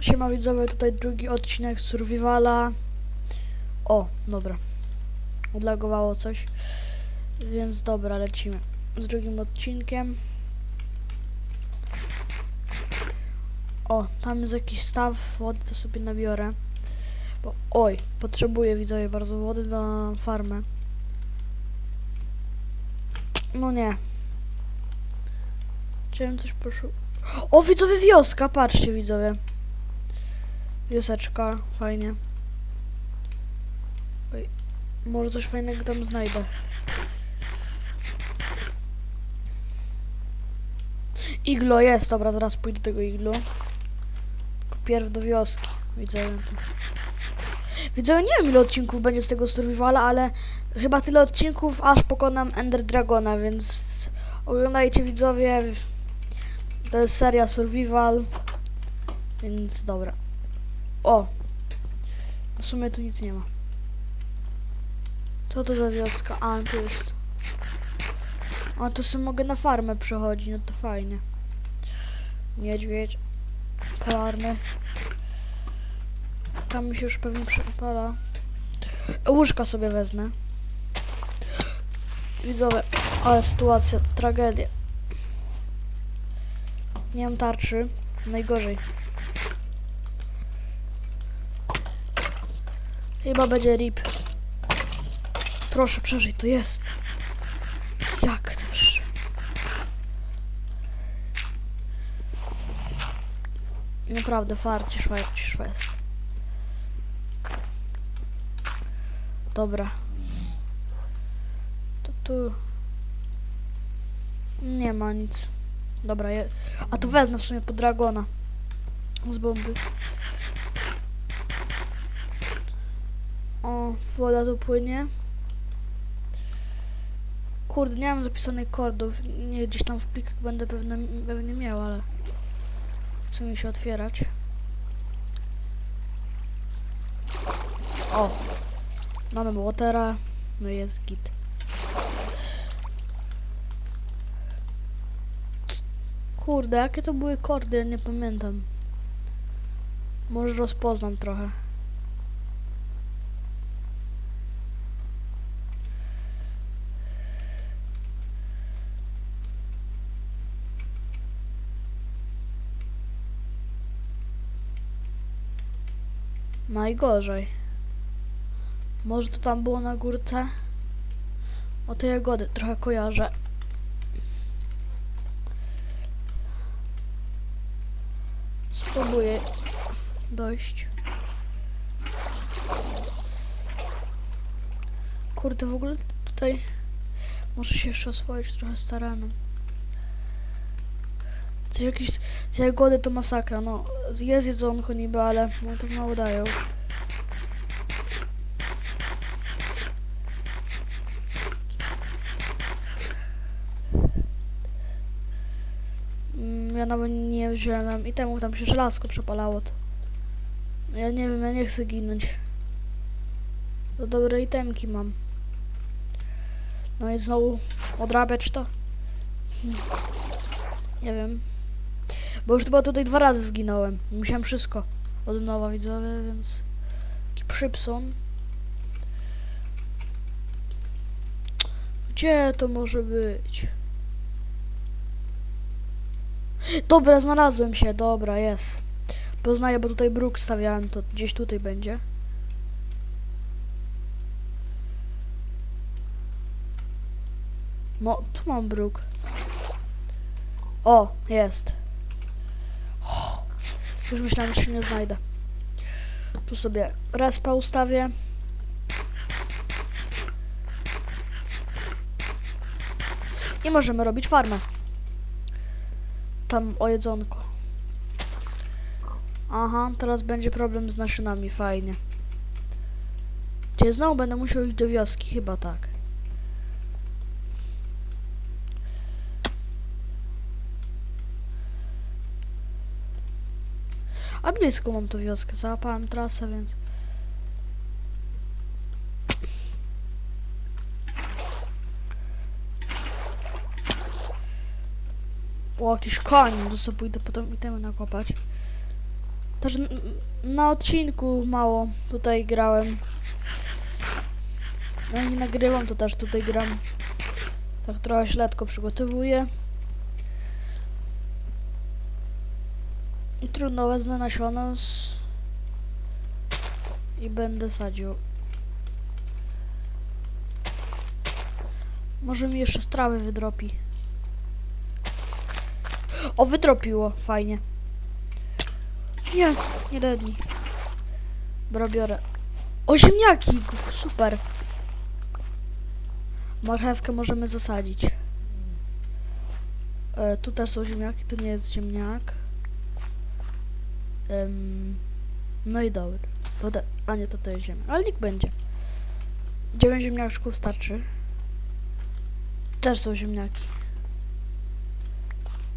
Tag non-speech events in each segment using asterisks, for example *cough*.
Siema widzowie, tutaj drugi odcinek Survivala. O, dobra. Odlagowało coś. Więc dobra, lecimy z drugim odcinkiem. O, tam jest jakiś staw wody, to sobie nabiorę. Bo, oj, potrzebuję widzowie bardzo wody na farmę. No nie. Chciałem coś poszu... O, widzowie, wioska, patrzcie widzowie. Wioseczka, fajnie. Oj, może coś fajnego tam znajdę. Iglo jest, dobra, zaraz pójdę do tego iglo. Tylko pierw do wioski, widzę. Widzę, nie wiem ile odcinków będzie z tego survivala, ale chyba tyle odcinków, aż pokonam Ender Dragona, więc oglądajcie widzowie. To jest seria survival, więc dobra. O! W sumie tu nic nie ma. Co to za wioska? A, tu jest. A, tu sobie mogę na farmę przechodzić, no to fajnie. Niedźwiedź. Polarny. Tam mi się już pewnie przepala. Łóżka sobie wezmę. Widzowie, ale sytuacja, tragedia. Nie mam tarczy. Najgorzej. Chyba będzie rip. Proszę przeżyj, to jest. Jak też. Naprawdę, farcisz, farcisz, jest. Dobra. To tu... Nie ma nic. Dobra, je... a tu wezmę w sumie po dragona. Z bomby. O, woda tu płynie. Kurde, nie mam zapisanych kordów. Nie, gdzieś tam w plikach będę pewnie, pewnie miał, ale... Chce mi się otwierać. O! Mamy watera. No jest git. Kurde, jakie to były kordy? Nie pamiętam. Może rozpoznam trochę. Najgorzej. Może to tam było na górce? O te jagody trochę kojarzę. Spróbuję dojść. Kurde, w ogóle tutaj muszę się jeszcze oswoić trochę z taranem. Coś jakieś... Te jagody to masakra, no. Jest jedzonko niby, ale no, tak mało dają. Mm, Ja nawet nie wziąłem i temu tam się żelazko przepalało to. Ja nie wiem, ja nie chcę ginąć. To dobre itemki mam. No i znowu odrabiać to? Nie wiem. Bo już chyba tutaj dwa razy zginąłem. Musiałem wszystko od nowa widzowie, więc... Taki przypson. Gdzie to może być? Dobra, znalazłem się, dobra, jest. Poznaję, bo tutaj bruk stawiałem, to gdzieś tutaj będzie. No, tu mam bruk. O, jest. Już myślałem, że się nie znajdę. Tu sobie respa ustawię. I możemy robić farmę. Tam o jedzonko. Aha, teraz będzie problem z naszynami, fajnie. Gdzie znowu będę musiał iść do wioski, chyba tak. Blisko mam tą wioskę, załapałem trasę, więc... O, jakiś koń, to sobie pójdę potem itemy nakopać. Też na odcinku mało tutaj grałem. No nagrywam, to też tutaj gram. Tak trochę śledko przygotowuję. I trudno wezmę nasiona z... i będę sadził. Może mi jeszcze strawy wydropi. O, wydropiło, fajnie. Nie, nie redni. Dobra, biorę. O, ziemniaki, super. Marchewkę możemy zasadzić. E, tu też są ziemniaki, to nie jest ziemniak. Em, no i dobra. Woda, a nie, to to jest ziemniak, ale nikt będzie. 9 ziemniaczków starczy. Też są ziemniaki.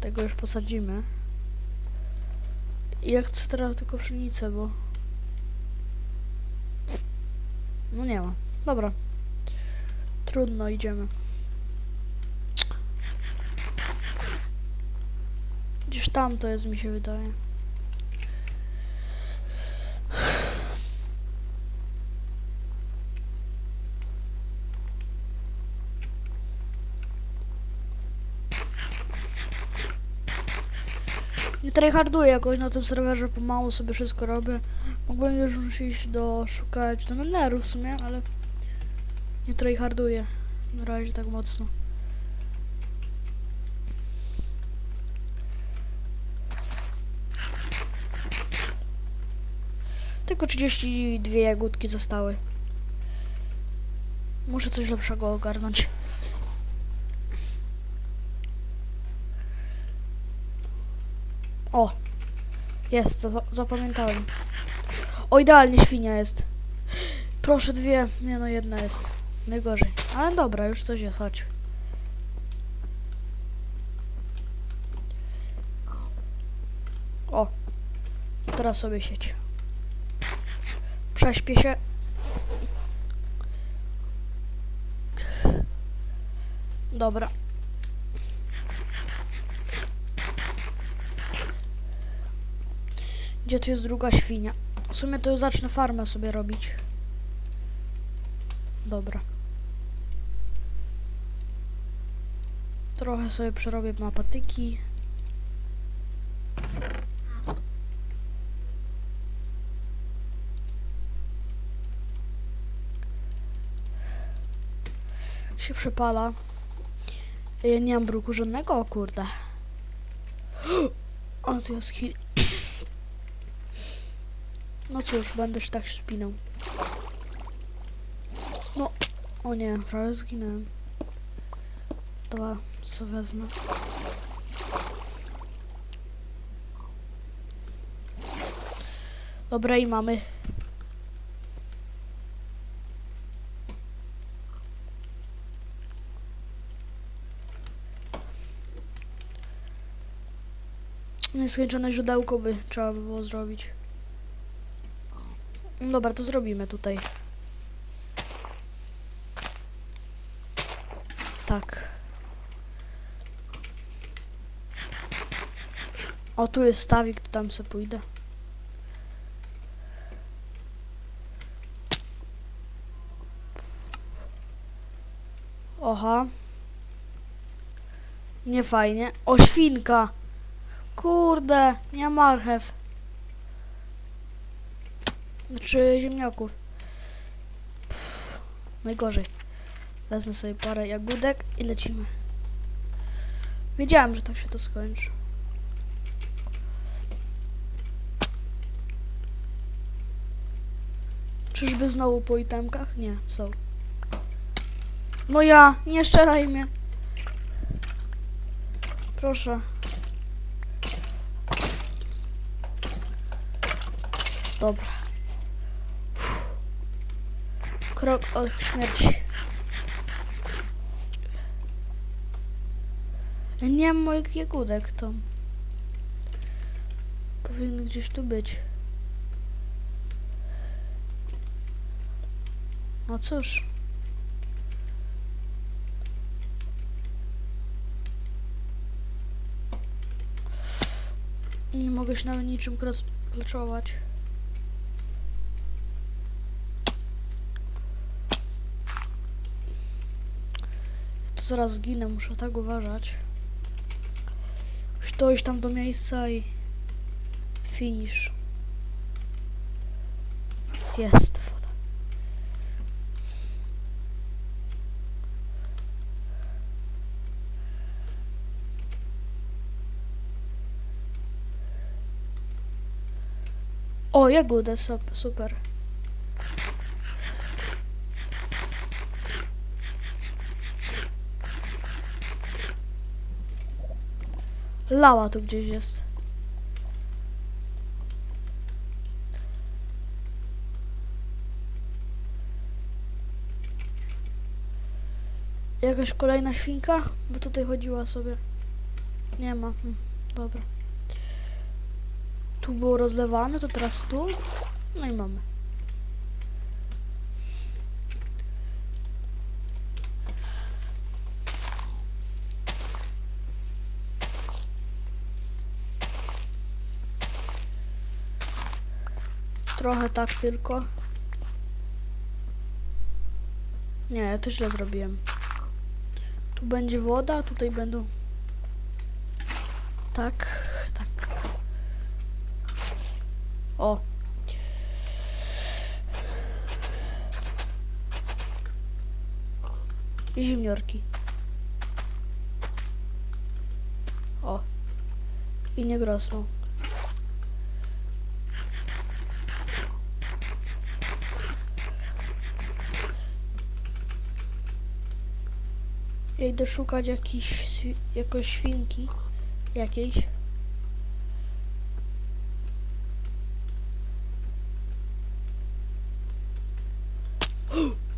Tego już posadzimy. I ja chcę teraz tylko pszenicę, bo... No nie ma. Dobra. Trudno, idziemy. Gdzieś tam to jest, mi się wydaje. Tryharduję jakoś na tym serwerze, pomału sobie wszystko robię. Mógłbym już iść do szukać do Nenderu w sumie, ale nie tryharduję na razie tak mocno. Tylko 32 jagódki zostały. Muszę coś lepszego ogarnąć. O! Jest, za- zapamiętałem. O, idealnie świnia jest. Proszę dwie. Nie no, jedna jest. Najgorzej. Ale dobra, już coś jest, chodź. O! Teraz sobie sieć. Prześpię się. Dobra. Gdzie tu jest druga świnia? W sumie to już zacznę farmę sobie robić. Dobra. Trochę sobie przerobię na patyki. Się przepala. Ja nie mam bruku żadnego, o kurde. *gasps* O, tu jest No cóż, będę się tak spinał. No, o nie, prawie zginąłem. Dobra, co wezmę. Dobra, i mamy. Nieskończone źródełko by trzeba by było zrobić. Dobra, to zrobimy tutaj. Tak. O, tu jest stawik, to tam se pójdę. Oha. Nie fajnie. O, świnka. Kurde, nie ma marchew. Znaczy ziemniaków. Pff, najgorzej. Wezmę sobie parę jagódek i lecimy. Wiedziałem, że tak się to skończy. Czyżby znowu po itemkach? Nie, są. No ja, nie strzelaj mnie. Proszę. Dobra. Krok od śmierci. Nie mam moich jagódek, to powinny gdzieś tu być. No cóż. Nie mogę się nawet niczym klaczować. Zaraz zginę, muszę tak uważać. Dojść tam do miejsca i finish. Jest woda. O, jagódę, sup- super. Lała tu gdzieś jest. Jakaś kolejna świnka? Bo tutaj chodziła sobie. Nie ma. Hm, dobra. Tu było rozlewane, to teraz tu. No i mamy. Trochę tak tylko. Nie, ja to źle zrobiłem. Tu będzie woda, tutaj będą. Tak, tak. O. I zimniorki. O. I nie grosną. Ja idę szukać jakiś, swi- jakoś świnki. Jakiejś.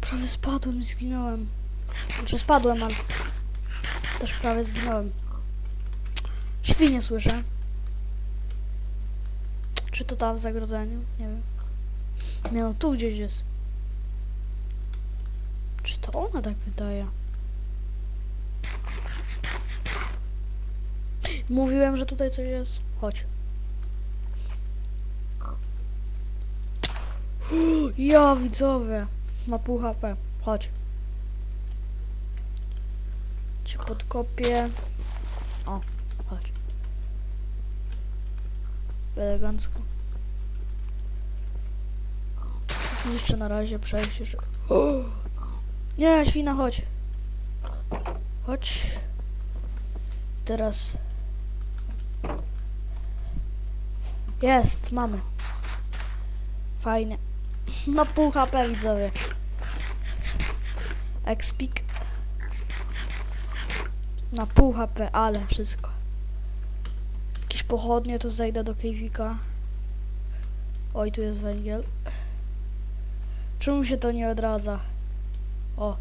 Prawie spadłem i zginąłem. Znaczy spadłem, ale też prawie zginąłem. Świnie słyszę. Czy to tam w zagrodzeniu? Nie wiem. Nie no, tu gdzieś jest. Czy to ona tak wydaje? Mówiłem, że tutaj coś jest. Chodź. Ja widzowie. Ma pół HP. Chodź. Cię podkopię. O, chodź. Elegancko. Zniszczę na razie przejście. że-! Nie, świna, chodź. Chodź. Teraz. Jest, mamy. Fajnie. No pół HP widzowie. Expik. Na pół HP, ale wszystko. Jakieś pochodnie, to zejdę do kejwika. Oj, tu jest węgiel. Czemu się to nie odradza? O.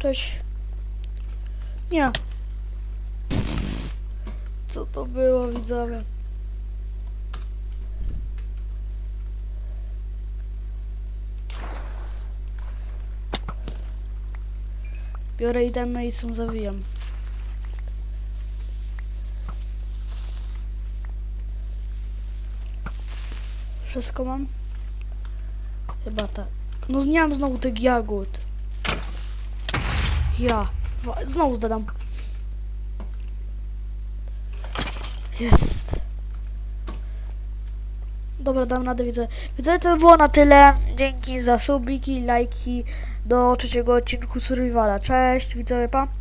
Cześć. Nie. Co to było, widzowie? Biorę itemy i są zawijam. Wszystko mam? Chyba tak. No nie mam znowu tych jagód. Ja. Znowu zdadam. Jest. Dobra, dam radę, widzę. Widzę, to było na tyle. Dzięki za subiki, lajki do trzeciego odcinku Survivala. Cześć, widzowie, pa.